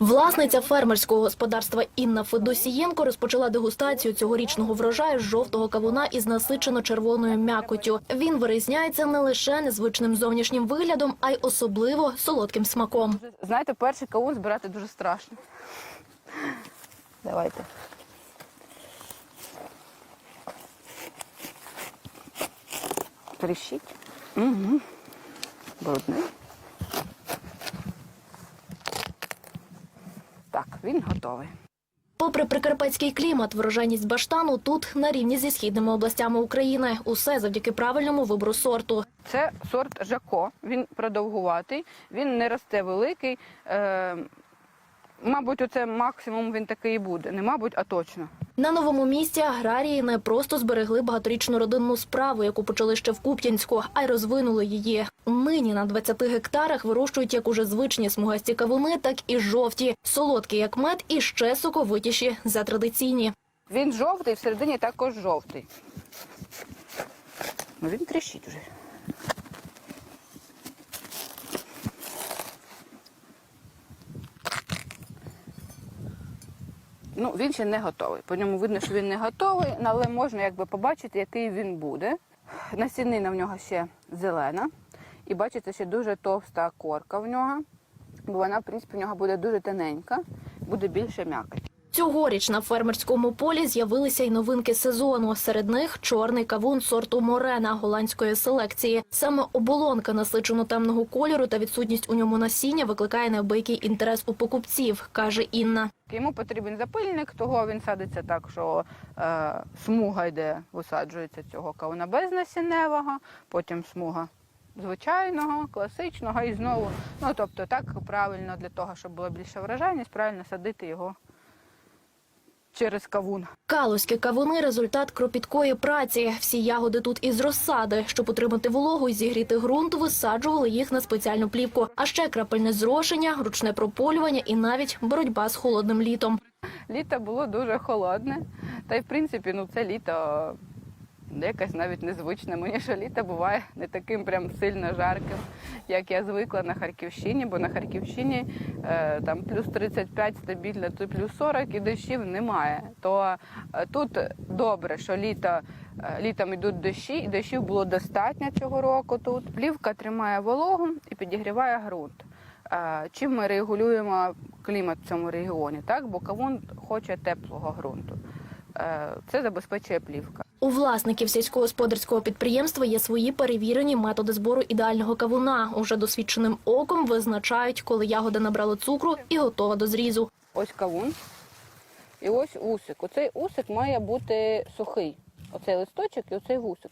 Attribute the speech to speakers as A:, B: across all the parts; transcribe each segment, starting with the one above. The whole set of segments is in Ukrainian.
A: Власниця фермерського господарства Інна Федосієнко розпочала дегустацію цьогорічного врожаю з жовтого кавуна із насичено червоною м'якоттю. Він вирізняється не лише незвичним зовнішнім виглядом, а й особливо солодким смаком.
B: Знаєте, перший кавун збирати дуже страшно. Давайте. Тріщить. Угу. Брудний. Так, він готовий.
A: Попри прикарпатський клімат, врожайність баштану тут на рівні зі східними областями України. Усе завдяки правильному вибору сорту.
B: Це сорт Жако. Він продовгуватий, він не росте великий. Е, мабуть, оце максимум він такий і буде. Не мабуть, а точно.
A: На новому місці аграрії не просто зберегли багаторічну родинну справу, яку почали ще в Куп'янську, а й розвинули її. Нині на 20 гектарах вирощують як уже звичні смугасті кавуни, так і жовті, солодкі як мед і ще соковитіші за традиційні.
B: Він жовтий, всередині також жовтий. Ну він тріщить уже. Ну, він ще не готовий. По ньому видно, що він не готовий, але можна якби побачити, який він буде. Насінина в нього ще зелена. І бачите, ще дуже товста корка в нього, бо вона, в принципі, в нього буде дуже тоненька, буде більше м'якоть.
A: Цьогоріч на фермерському полі з'явилися й новинки сезону. Серед них чорний кавун сорту Морена голландської селекції. Саме оболонка насичено темного кольору та відсутність у ньому насіння викликає неабиякий інтерес у покупців, каже Інна.
B: Йому потрібен запильник, того він садиться так, що е, смуга йде, висаджується цього кавуна безнасінневого, потім смуга звичайного, класичного і знову. Ну тобто так правильно для того, щоб була більша врожайність, правильно садити його через кавун.
A: Калузькі кавуни – результат кропіткої праці. Всі ягоди тут із розсади. Щоб отримати вологу і зігріти ґрунт, висаджували їх на спеціальну плівку. А ще крапельне зрошення, ручне прополювання і навіть боротьба з холодним літом.
B: Літо було дуже холодне, та й в принципі ну це літо якесь навіть незвичне. Мені що літо буває не таким прям сильно жарким, як я звикла на Харківщині, бо на Харківщині е, там плюс 35 стабільно, то плюс 40 і дощів немає. То е, тут добре, що літо, е, літом йдуть дощі, і дощів було достатньо цього року тут. Плівка тримає вологу і підігріває ґрунт. Е, Чим ми регулюємо клімат в цьому регіоні, так? бо кавун хоче теплого ґрунту. Е, Це забезпечує плівка.
A: У власників сільськогосподарського підприємства є свої перевірені методи збору ідеального кавуна. Уже досвідченим оком визначають, коли ягода набрала цукру і готова до зрізу.
B: Ось кавун і ось усик. Оцей усик має бути сухий. Оцей листочок і оцей вусик.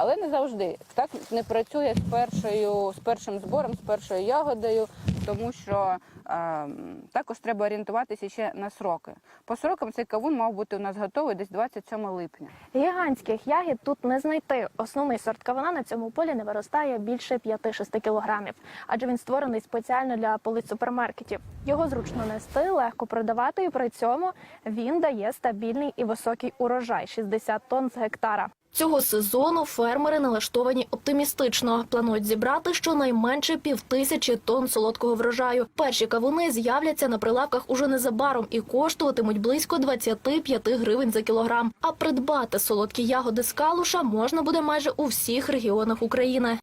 B: Але не завжди. Так не працює з першою, з першим збором, з першою ягодою, тому що е, також треба орієнтуватися ще на сроки. По срокам цей кавун мав бути у нас готовий десь 27 липня.
A: Гігантських ягід тут не знайти. Основний сорт кавуна на цьому полі не виростає більше 5-6 кілограмів, адже він створений спеціально для полиць супермаркетів. Його зручно нести, легко продавати, і при цьому він дає стабільний і високий урожай 60 тонн з гектара. Цього сезону фермери налаштовані оптимістично. Планують зібрати щонайменше півтисячі тонн солодкого врожаю. Перші кавуни з'являться на прилавках уже незабаром і коштуватимуть близько 25 гривень за кілограм. А придбати солодкі ягоди з калуша можна буде майже у всіх регіонах України.